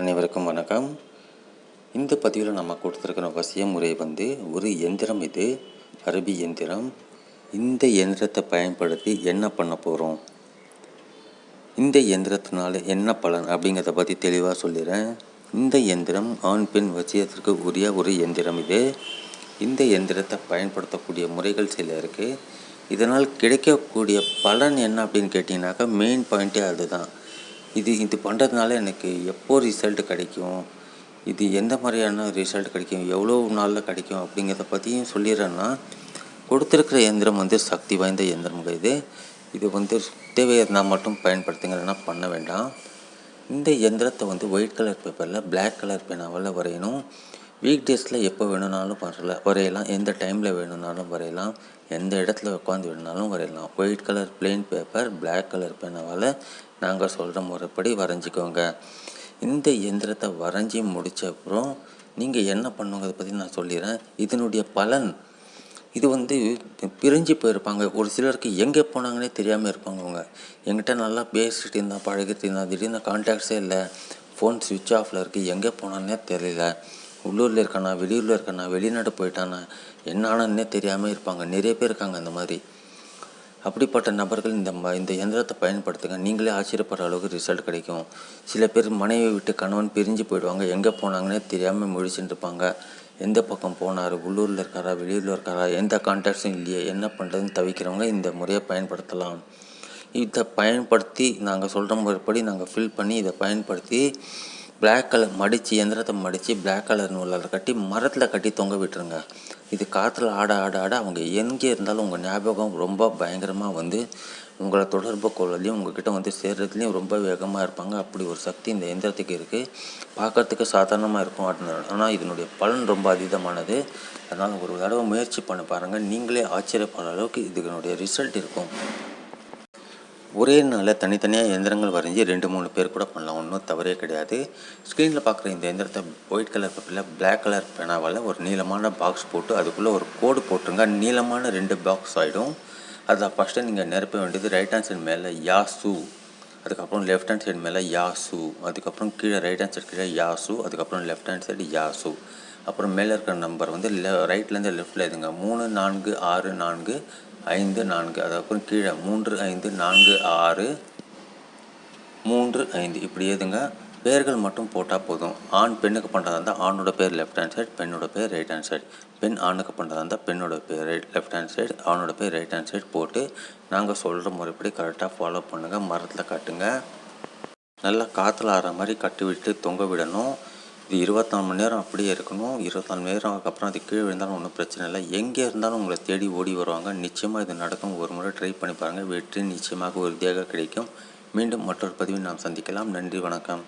அனைவருக்கும் வணக்கம். இந்த பதிவில் நம்ம கொடுத்துருக்கிற வசிய முறை வந்து ஒரு எந்திரம் இது அரபி எந்திரம். இந்த எந்திரத்தை பயன்படுத்தி என்ன பண்ண போகிறோம் இந்த எந்திரத்தினால என்ன பலன் அப்படிங்கிறத பற்றி தெளிவாக சொல்லிடுறேன். இந்த எந்திரம் ஆண் பெண் வசியத்திற்கு உரிய ஒரு எந்திரம் இது. இந்த எந்திரத்தை பயன்படுத்தக்கூடிய முறைகள் சில இருக்குது இதனால் கிடைக்கக்கூடிய பலன் என்ன அப்படின்னு கேட்டிங்கனாக்கா மெயின் பாயிண்ட்டே அதுதான். இது இது பண்ணுறதுனால எனக்கு எப்போ ரிசல்ட் கிடைக்கும்? இது எந்த மாதிரியான ரிசல்ட் கிடைக்கும்? எவ்வளோ நாளில் கிடைக்கும்? அப்படிங்கிறத பற்றியும் சொல்லிடுறேன்னா கொடுத்துருக்கிற எந்திரம் வந்து சக்தி வாய்ந்த இயந்திரம் இது. இது வந்து தேவை மட்டும் பயன்படுத்துங்கன்னா பண்ண வேண்டாம். இந்த எந்திரத்தை வந்து ஒயிட் கலர் பேப்பரில் பிளாக் கலர் பேனாவில் வரையணும். வீக் டேஸில் எப்போ வேணும்னாலும் வரல வரையலாம். எந்த டைமில் வேணும்னாலும் வரையலாம். எந்த இடத்துல உட்காந்து வேணும்னாலும் வரையலாம். White colour plain paper black colour பேனாவால் நாங்கள் சொல்கிற முறைப்படி வரைஞ்சிக்கோங்க. இந்த எந்திரத்தை வரைஞ்சி முடித்த அப்புறம் நீங்கள் என்ன பண்ணுங்கிறத பற்றி நான் சொல்லிடுறேன். இதனுடைய பலன் இது வந்து பிரிஞ்சு போயிருப்பாங்க. ஒரு சிலருக்கு எங்கே போனாங்கன்னே தெரியாமல் இருப்பாங்க அவங்க எங்கிட்ட நல்லா பேசிகிட்டு இருந்தா பழகிட்டு இருந்தா திடீர்னு கான்டாக்ட்ஸே இல்லை. ஃபோன் சுவிட்ச் ஆஃபில் இருக்குது எங்கே போனான்னே தெரியல. உள்ளூரில் இருக்கானா வெளியூரில் இருக்கானா வெளிநாடு போயிட்டானா என்னன்னான்னே தெரியாமல் இருப்பாங்க. நிறைய பேர் இருக்காங்க அந்த மாதிரி. அப்படிப்பட்ட நபர்கள் இந்த ம இந்த இயந்திரத்தை பயன்படுத்துங்க. நீங்களே ஆச்சரியப்படுற அளவுக்கு ரிசல்ட் கிடைக்கும். சில பேர் மனைவி விட்டு கணவன் பிரிஞ்சு போயிடுவாங்க. எங்கே போனாங்கன்னே தெரியாமல் முழிச்சுட்டு இருப்பாங்க. எந்த பக்கம் போனார் உள்ளூரில் இருக்காரா வெளியூரில் இருக்காரா எந்த கான்டாக்ட்ஸும் இல்லையே என்ன பண்ணுறதுன்னு தவிக்கிறவங்க இந்த முறையை பயன்படுத்தலாம். இதை பயன்படுத்தி நாங்கள் சொல்கிற முறைப்படி நாங்கள் ஃபில் பண்ணி இதை பயன்படுத்தி பிளாக் கலர் மடித்து எந்திரத்தை மடித்து பிளாக் கலர் நூலில் கட்டி மரத்தில் கட்டி தொங்க விட்டுருங்க. இது காற்றுல ஆட ஆட ஆட அவங்க எங்கே இருந்தாலும் உங்கள் ஞாபகம் ரொம்ப பயங்கரமாக வந்து உங்களை தொடர்பு கொள்வதையும் உங்ககிட்ட வந்து சேர்றதுலேயும் ரொம்ப வேகமாக இருப்பாங்க. அப்படி ஒரு சக்தி இந்த எந்திரத்துக்கு இருக்குது பார்க்கறதுக்கு சாதாரணமாக இருக்கும். ஆனால் இதனுடைய பலன் ரொம்ப அதீதமானது. அதனால் ஒரு தடவை முயற்சி பண்ண பாருங்கள் நீங்களே ஆச்சரியப்படுற அளவுக்கு இதனுடைய ரிசல்ட் இருக்கும். ஒரே நாளில் தனித்தனியாக எந்திரங்கள் வரைஞ்சி ரெண்டு மூணு பேர் கூட பண்ணலாம். ஒன்றும் தவறே கிடையாது. ஸ்க்ரீனில் பார்க்குற இந்த எந்திரத்தை ஒயிட் கலர் பேப்பரில் பிளாக் கலர் பேனாவால் ஒரு நீளமான பாக்ஸ் போட்டு அதுக்குள்ளே ஒரு கோடு போட்டுருங்க. நீளமான ரெண்டு பாக்ஸ் ஆகிடும் அதில் ஃபஸ்ட்டு நீங்கள் நிரப்ப வேண்டியது ரைட் ஹேண்ட் சைடு மேலே யாசு அதுக்கப்புறம் லெஃப்ட் ஹேண்ட் சைடு மேலே யாசு அதுக்கப்புறம் கீழே ரைட் ஹேண்ட் சைடு கீழே யாசு அதுக்கப்புறம் லெஃப்ட் ஹேண்ட் சைடு யாசு அப்புறம் மேலே இருக்கிற நம்பர் வந்து லெ ரைட்லேருந்து லெஃப்ட்டில் எதுங்க மூணு நான்கு ஆறு நான்கு ஐந்து நான்கு அதுக்கப்புறம் கீழே மூன்று ஐந்து நான்கு ஆறு மூன்று ஐந்து. இப்படி எதுங்க பேர்கள் மட்டும் போட்டால் போதும். ஆண் பெண்ணுக்கு பண்ணுறதா இருந்தால் ஆணோட பேர் லெஃப்ட் ஹேண்ட் சைடு பெண்ணோட பேர் ரைட் ஹேண்ட் சைடு பெண் ஆணுக்கு பண்ணுறதா இருந்தால் பெண்ணோட பேர் ரைட் லெஃப்ட் ஹேண்ட் சைடு ஆணோட பேர் ரைட் ஹேண்ட் சைடு போட்டு நாங்கள் சொல்கிற முறைப்படி கரெக்டாக ஃபாலோ பண்ணுங்கள் மரத்தில் கட்டுங்க. நல்லா காற்றுல ஆற மாதிரி கட்டி விட்டு தொங்க விடணும். இது இருபத்தாலு மணி நேரம் அப்படியே இருக்கணும். இருபத்தாலு மணி நேரம் அதுக்கப்புறம் அது கீழே விழுந்தாலும் ஒன்றும் பிரச்சனை இல்லை. எங்கே இருந்தாலும் உங்களை தேடி ஓடி வருவாங்க. நிச்சயமாக இது நடக்கும். ஒரு முறை ட்ரை பண்ணி பாருங்கள் வெற்றி நிச்சயமாக உறுதியாக கிடைக்கும். மீண்டும் மற்றொரு பதிவில் நாம் சந்திக்கலாம். நன்றி வணக்கம்.